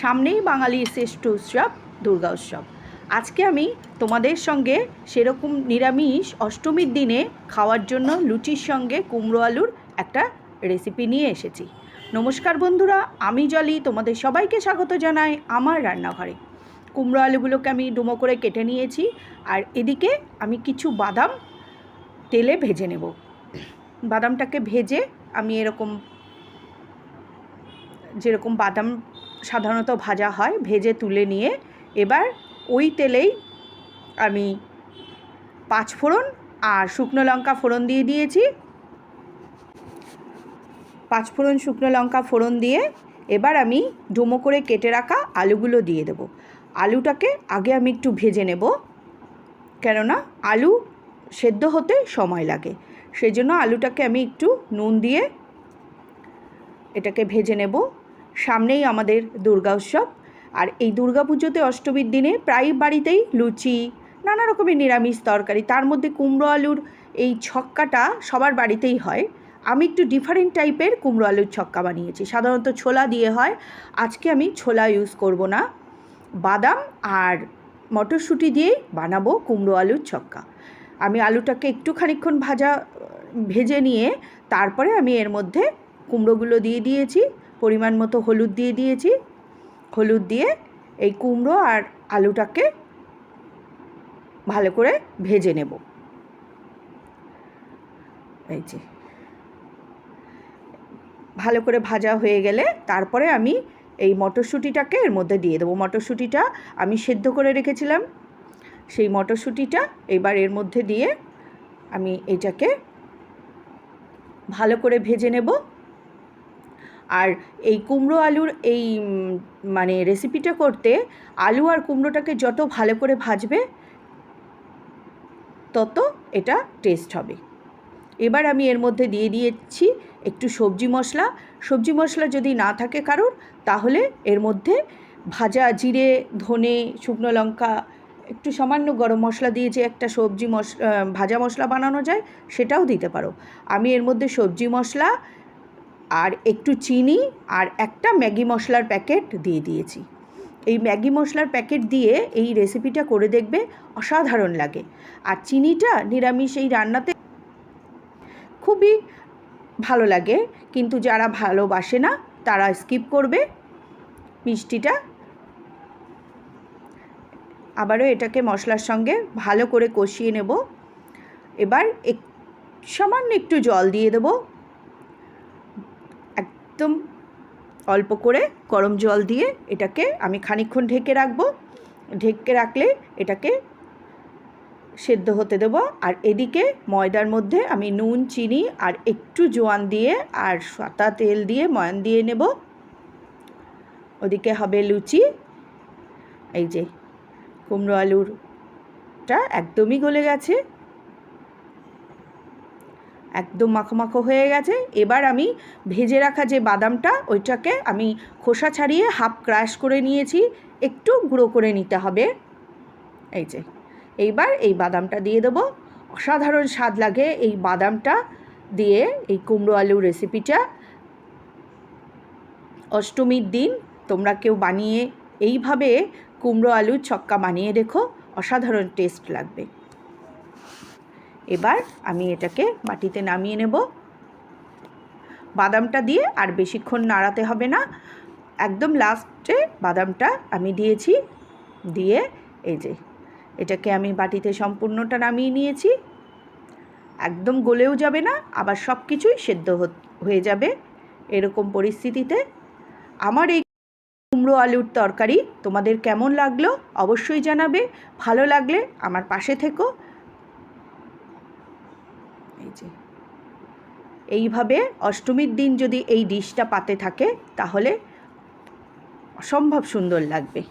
সামনেই বাঙালির শ্রেষ্ঠ উৎসব, দুর্গা উৎসব। আজকে আমি তোমাদের সঙ্গে সেরকম নিরামিষ অষ্টমীর দিনে খাওয়ার জন্য লুচির সঙ্গে কুমড়ো আলুর একটা রেসিপি নিয়ে এসেছি। নমস্কার বন্ধুরা, আমি জলি, তোমাদের সবাইকে স্বাগত জানাই আমার রান্নাঘরে। কুমড়ো আলুগুলোকে আমি ডুমো করে কেটে নিয়েছি আর এদিকে আমি কিছু বাদাম তেলে ভেজে নেব। বাদামটাকে ভেজে আমি এরকম, যেরকম বাদাম সাধারণত ভাজা হয়, ভেজে তুলে নিয়ে এবার ওই তেলেই আমি পাঁচ ফোড়ন আর শুকনো লঙ্কা ফোড়ন দিয়ে দিয়েছি। পাঁচ ফোড়ন শুকনো লঙ্কা ফোড়ন দিয়ে এবার আমি ডুমো করে কেটে রাখা আলুগুলো দিয়ে দেব। আলুটাকে আগে আমি একটু ভেজে নেব, কেননা আলু সেদ্ধ হতে সময় লাগে। সেই জন্য আলুটাকে আমি একটু নুন দিয়ে এটাকে ভেজে নেব। সামনেই আমাদের দুর্গা উৎসব। আর এই দুর্গা পুজোতে অষ্টমীর দিনে প্রায় বাড়িতেই লুচি, নানা রকমের নিরামিষ তরকারি, তার মধ্যে কুমড়ো আলুর এই ছক্কাটা সবার বাড়িতেই হয়। আমি একটু ডিফারেন্ট টাইপের কুমড়ো আলুর ছক্কা বানিয়েছি। সাধারণত ছোলা দিয়ে হয়। আজকে আমি ছোলা ইউজ করব না। বাদাম আর মটরশুঁটি দিয়েই বানাবো কুমড়ো আলুর ছক্কা। আমি আলুটাকে একটু খানিক্ষণ ভাজা, ভেজে নিয়ে তারপরে আমি এর মধ্যে কুমড়োগুলো দিয়ে দিয়েছি, পরিমাণ মতো হলুদ দিয়ে দিয়েছি। হলুদ দিয়ে এই কুমড়ো আর আলুটাকে ভালো করে ভেজে নেব। এই যে। ভালো করে ভাজা হয়ে গেলে তারপরে আমি এই মটরশুঁটিটাকে এর মধ্যে দিয়ে দেবো। মটরশুঁটিটা আমি সেদ্ধ করে রেখেছিলাম। সেই মটরশুঁটিটা এবার এর মধ্যে দিয়ে আমি এটাকে ভালো করে ভেজে নেব। আর এই কুমড়ো আলুর এই মানে রেসিপিটা করতে আলু আর কুমড়োটাকে যত ভালো করে ভাজবে, তত এটা টেস্ট হবে। এবার আমি এর মধ্যে দিয়ে দিয়েছি একটু সবজি মশলা। সবজি মশলা যদি না থাকে কারোর, তাহলে এর মধ্যে ভাজা জিরে, ধনে, শুকনো লঙ্কা, একটু সামান্য গরম মশলা দিয়ে যে একটা সবজি মশ ভাজা মশলা বানানো যায়, সেটাও দিতে পারো। আমি এর মধ্যে সবজি মশলা আর একটু চিনি আর একটা ম্যাগি মশলার প্যাকেট দিয়ে দিয়েছি। এই ম্যাগি মশলার প্যাকেট দিয়ে এই রেসিপিটা করে দেখবে অসাধারণ লাগে। আর চিনিটা নিরামিষ এই রান্নাতে খুবই ভালো লাগে। কিন্তু যারা ভালোবাসে না, তারা স্কিপ করবে মিষ্টিটা। আবারও এটাকে মশলার সঙ্গে ভালো করে কষিয়ে নেব। এবার এক, সামান্য একটু জল দিয়ে দেবো। একদম অল্প করে গরম জল দিয়ে এটাকে আমি খানিক্ষণ ঢেকে রাখব। ঢেকে রাখলে এটাকে সেদ্ধ হতে দেবো। আর এদিকে ময়দার মধ্যে আমি নুন, চিনি আর একটু জোয়ান দিয়ে আর সাদা তেল দিয়ে ময়ান দিয়ে নেব। ওদিকে হবে লুচি। এই যে কুমড়ো আলুরটা একদমই গলে গেছে। একদম মাখো হয়ে গেছে। এবার আমি ভেজে রাখা যে বাদামটা, ওইটাকে আমি খোসা ছাড়িয়ে হাফ ক্রাশ করে নিয়েছি। একটু গুঁড়ো করে নিতে হবে। এই যে, এইবার এই বাদামটা দিয়ে দেবো। অসাধারণ স্বাদ লাগে এই বাদামটা দিয়ে এই কুমড়ো আলু রেসিপিটা অষ্টমীর দিন তোমরা কেউ বানিয়ে এইভাবে কুমড়ো আলুর ছক্কা বানিয়ে দেখো। অসাধারণ টেস্ট লাগবে। এবার আমি এটাকে বাটিতে নামিয়ে নেব। বাদামটা দিয়ে আর বেশিক্ষণ নাড়াতে হবে না। একদম লাস্টে বাদামটা আমি দিয়েছি। দিয়ে এই যে, এটাকে আমি বাটিতে সম্পূর্ণটা নামিয়ে নিয়েছি। একদম গলেও যাবে না, আবার সব কিছুই সেদ্ধ হয়ে যাবে এরকম পরিস্থিতিতে। আমার এই কুমড়ো আলুর তরকারি তোমাদের কেমন লাগল অবশ্যই জানাবে। ভালো লাগলে আমার পাশে থেকো এই যে এইভাবে অষ্টমীর দিন যদি এই ডিশটা পাতে থাকে তাহলে অসম্ভব সুন্দর লাগবে।